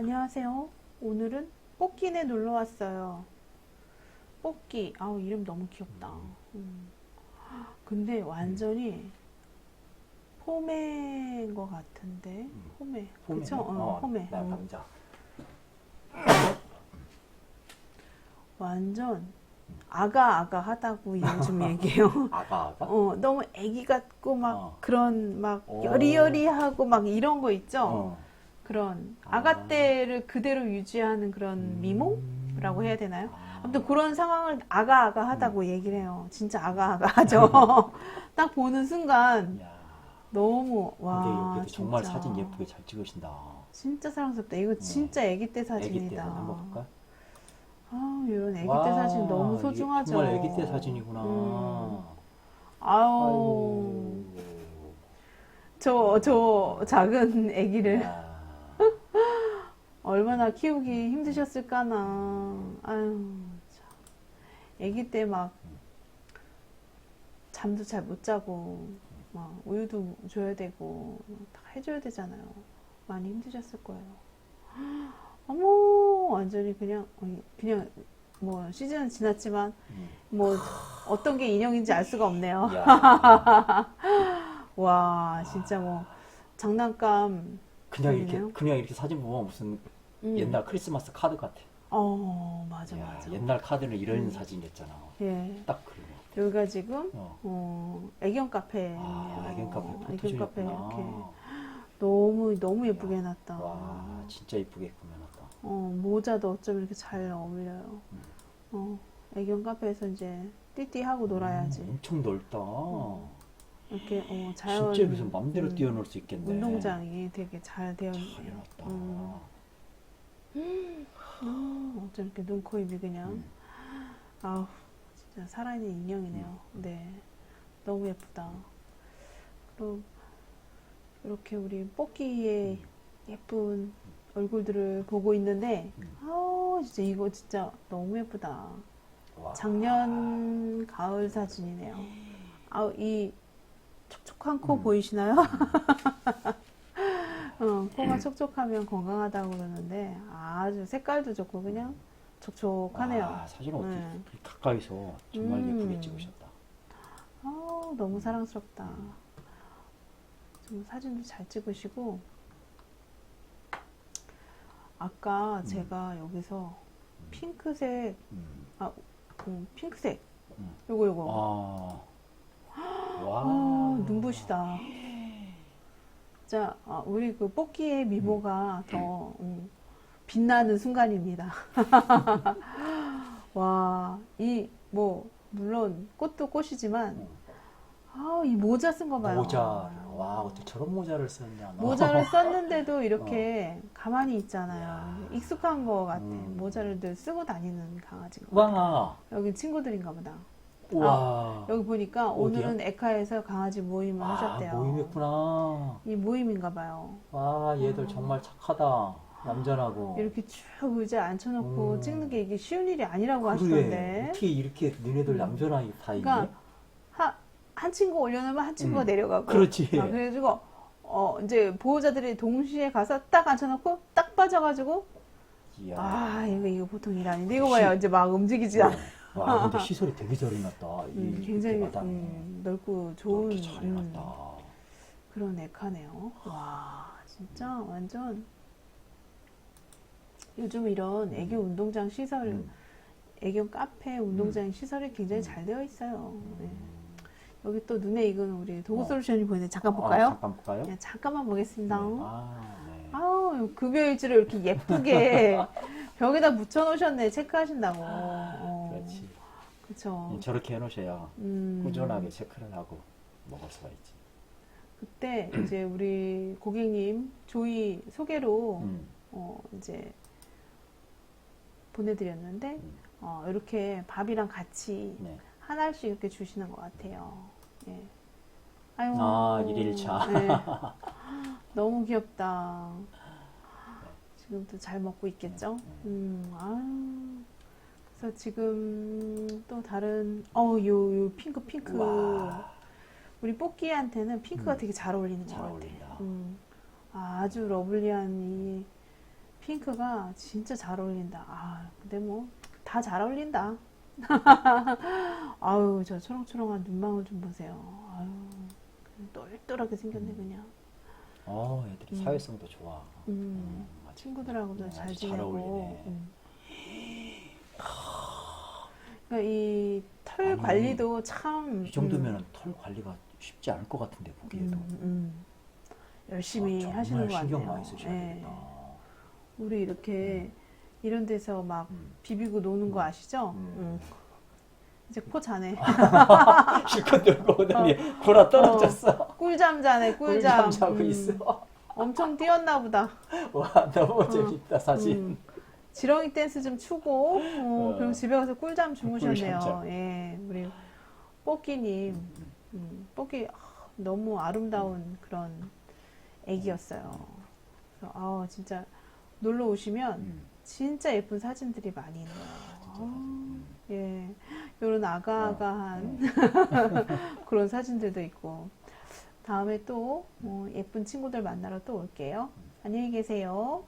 안녕하세요. 오늘은 뽑기네 놀러 왔어요. 뽑기. 아우, 이름 너무 귀엽다. 음. 근데 완전히 포메인 것 같은데. 포메. 그쵸? 어, 포메. 나 음. 감자. 완전 아가 아가 하다고 요즘 얘기해요. 아가 아가. 어, 너무 애기 같고 막 어. 그런 막 오. 여리여리하고 막 이런 거 있죠? 어. 그런 아. 아가 때를 그대로 유지하는 그런 미모라고 해야 되나요? 아. 아무튼 그런 상황을 아가 아가 하다고 얘기를 해요. 진짜 아가 아가 하죠. 딱 보는 순간 야. 너무 근데 와 정말 진짜. 사진 예쁘게 잘 찍으신다. 진짜 사랑스럽다. 이거 진짜 애기 때 사진이다. 한번 볼까? 아 이런 와, 때 사진 너무 소중하죠. 정말 애기 때 사진이구나. 음. 아우 아이고. 저저 작은 애기를 야. 얼마나 키우기 힘드셨을까나. 아유, 참. 아기 때 막 잠도 잘 못 자고 막 우유도 줘야 되고 다 해줘야 되잖아요. 많이 힘드셨을 거예요. 어머, 완전히 그냥 그냥 뭐 시즌은 지났지만 음. 뭐 어떤 게 인형인지 알 수가 없네요. 야. 와, 진짜 뭐 장난감. 그냥 이렇게. 그냥 이렇게 사진 보면 무슨 음. 옛날 크리스마스 카드 같아. 어, 맞아, 야, 맞아. 옛날 카드는 이런 음. 사진이었잖아. 예. 딱 그러네. 여기가 지금 어. 어, 애견 카페. 아, 애견 카페 애견 카페. 이렇게 너무 너무 예쁘게 해놨다. 와, 진짜 이쁘게 꾸며놨다. 어, 모자도 어쩜 이렇게 잘 어울려요. 음. 어, 애견 카페에서 이제 띠띠하고 놀아야지. 음, 엄청 넓다. 이렇게 어, 자연 진짜 무슨 맘대로 음, 뛰어놀 수 있겠네. 운동장이 되게 잘 되어 잘 있네요. 해놨다. 음. 어, 어쩜 이렇게 눈, 코, 입이 그냥 음. 아우 진짜 살아있는 인형이네요. 네, 너무 예쁘다. 그리고 이렇게 우리 뽑기의 예쁜 얼굴들을 보고 있는데, 음. 아우 진짜 이거 진짜 너무 예쁘다. 와. 작년 가을 사진이네요. 아우 이 촉촉한 코 음. 보이시나요? 어, 코가 촉촉하면 건강하다고 그러는데 아주 색깔도 좋고 그냥 촉촉하네요. 와, 사진 어떻게 네. 가까이서 정말 음. 예쁘게 찍으셨다. 아, 너무 사랑스럽다. 좀 사진도 잘 찍으시고 아까 제가 여기서 핑크색 음. 아 음, 핑크색 음. 요거 요거 아. 와. 아, 눈부시다. 자, 아, 우리 그 뽑기의 미모가 더 음, 빛나는 순간입니다. 와, 이 뭐 물론 꽃도 꽃이지만 아, 이 모자 쓴 거 봐요. 모자. 와, 어떻게 저런 모자를 썼냐. 너. 모자를 썼는데도 이렇게 가만히 있잖아요. 야. 익숙한 거 같아. 음. 모자를 늘 쓰고 다니는 강아지가. 와. 여기 친구들인가 보다. 와. 여기 보니까 어디야? 오늘은 에카에서 강아지 모임을 아, 하셨대요. 모임했구나. 이 모임인가 봐요. 와, 얘들 정말 착하다. 얌전하고. 이렇게 쭉 의자에 앉혀놓고 음. 찍는 게 이게 쉬운 일이 아니라고 그래. 하시던데. 어떻게 이렇게 너네들 음. 얌전하게 다 있니? 그러니까 하, 한 친구 올려놓으면 한 친구가 음. 내려가고. 그렇지. 아, 그래가지고 어 이제 보호자들이 동시에 가서 딱 앉혀놓고 딱 빠져가지고 이야. 아 이거 이거 보통 일 아닌데 이거 봐요 이제 막 움직이지 않아. 와, 근데 시설이 되게 잘 해놨다. 음, 이 굉장히 마당에. 음, 넓고 좋은 이렇게 잘 음, 해놨다. 그런 에카네요. 와 진짜 완전 요즘 이런 애교 운동장 시설 음. 애견 카페 운동장 시설이 굉장히 잘 되어 있어요. 네. 음. 여기 또 눈에 익은 우리 도구 어. 솔루션이 보이는데 잠깐 아, 볼까요? 잠깐 볼까요? 네, 잠깐만 보겠습니다. 네. 아, 네. 아우 급여일지를 이렇게 예쁘게 벽에다 붙여놓으셨네 체크하신다고. 어, 그렇지. 그쵸. 음, 저렇게 해놓으셔야 음, 꾸준하게 체크를 하고 먹을 수가 있지. 그때 이제 우리 고객님 조이 소개로 음. 어, 이제 보내드렸는데 음. 어, 이렇게 밥이랑 같이 네. 하나씩 이렇게 주시는 것 같아요. 예. 아유. 아, 일일차. 네. 너무 귀엽다. 지금도 잘 먹고 있겠죠? 음, 아유. 그래서 지금 또 다른, 어, 요, 요 핑크, 핑크. 와, 우리 뽑기한테는 핑크가 음. 되게 잘 어울리는 잘것 같아요. 어울린다. 음, 아주 러블리한 이 핑크가 진짜 잘 어울린다. 아, 근데 뭐 다 잘 어울린다. 아유, 저 초롱초롱한 눈망울 좀 보세요. 아유, 똘똘하게 생겼네 그냥. 어, 애들이 음. 사회성도 좋아. 음, 음. 친구들하고도 네, 잘 아주 잘 지내고. 어울리네. 음. 그러니까 이털 아니, 관리도 참 이 정도면 털 관리가 쉽지 않을 것 같은데 보기에도. 음, 음. 열심히 아, 하시는 것 같네요. 많이 쓰셔야 예. 되겠다. 우리 이렇게 이런 데서 막 음. 비비고 노는 거 아시죠? 음. 음. 이제 코 자네. 실컷 들고 오더니 골아 떨어졌어. 꿀잠 자네, 꿀잠. 꿀잠 자고 음. 있어. 엄청 뛰었나 보다. 와, 너무 재밌다, 사진. 음. 지렁이 댄스 좀 추고, 어, 어. 그리고 집에 가서 꿀잠 주무셨네요. 꿀잠. 예, 우리 뽀끼님, 음, 뽀끼 아, 너무 아름다운 그런 애기였어요. 그래서 아, 진짜 놀러 오시면 음. 진짜 예쁜 사진들이 많이 있네요. 아, 예, 이런 아가아가한 어. 그런 사진들도 있고. 다음에 또 어, 예쁜 친구들 만나러 또 올게요. 안녕히 계세요.